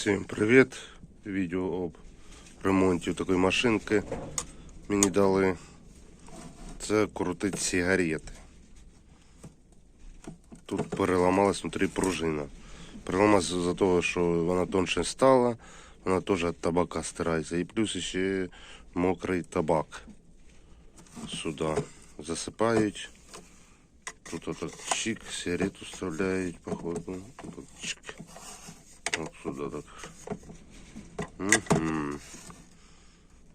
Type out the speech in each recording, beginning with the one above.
Всім привіт! Відео об ремонті такої машинки мені дали. Це крутить сигарети. Тут переламалась внутрі пружина. Переламалась за того, що вона тонше стала, вона теж від табака стирається. І плюс ще мокрий табак. Сюди засипають. Тут отак чик, сигарету вставляють, походу. Чик. Вот сюда так. Угу.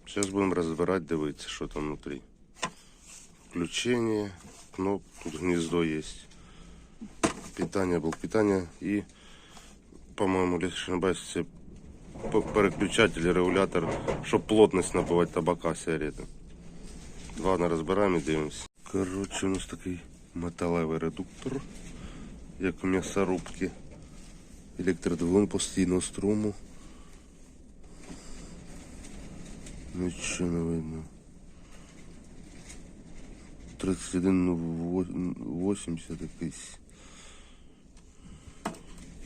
Сейчас будем разбирать, дивитися, що там внутри. Включение, кноп, тут гнездо есть. Питание, блок питания и, по-моему, если не переключатель, регулятор, щоб плотність набивати табака сигарети. Ладно, розбираємо і дивимося. Коротше, у нас такий металевий редуктор, як у м'ясорубки. Електродвигун постійного струму. Нічого не видно. 3180 якийсь.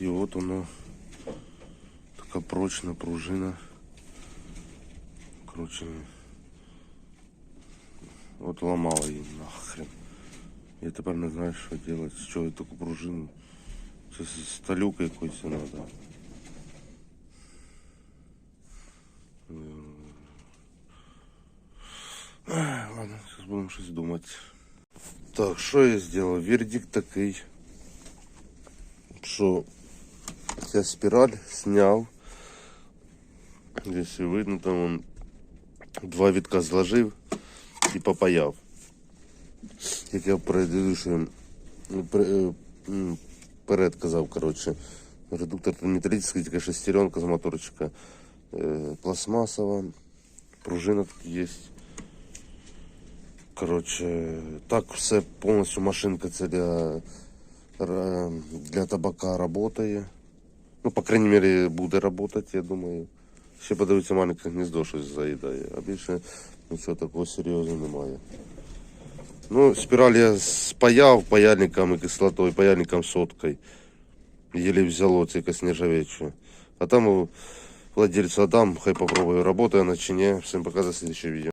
І от воно така прочна пружина. Короче, от ламала її нахрен. Я тепер не знаю, що робити, з чого я таку пружину. Це з сталюка якоїсь треба. Ладно, зараз будемо щось думати. Так, що я зробив? Вердикт такий, що я спіраль зняв. Якщо видно, там он два вітка зложив і попаяв. Як я в предыдущем пре- е, м, перед казав, коротше. Редуктор там металлический, тільки шестеренка з моторчика. Е, пластмасова. Пружина тут є. Коротше, так все повністю машинка це для, ра- для табака працює. Ну, по крайней мере, буде працювати, я думаю. Ще подивиться маленьке гніздо щось заїдає, а більше нічого такого серйозного немає. Ну, спіраль я спаяв паяльником і кислотою, паяльником соткою. Еле взяло це якось нержавече. А там у владельцу отдам, хай попробую, работаю на чине. Всем пока, до следующего видео.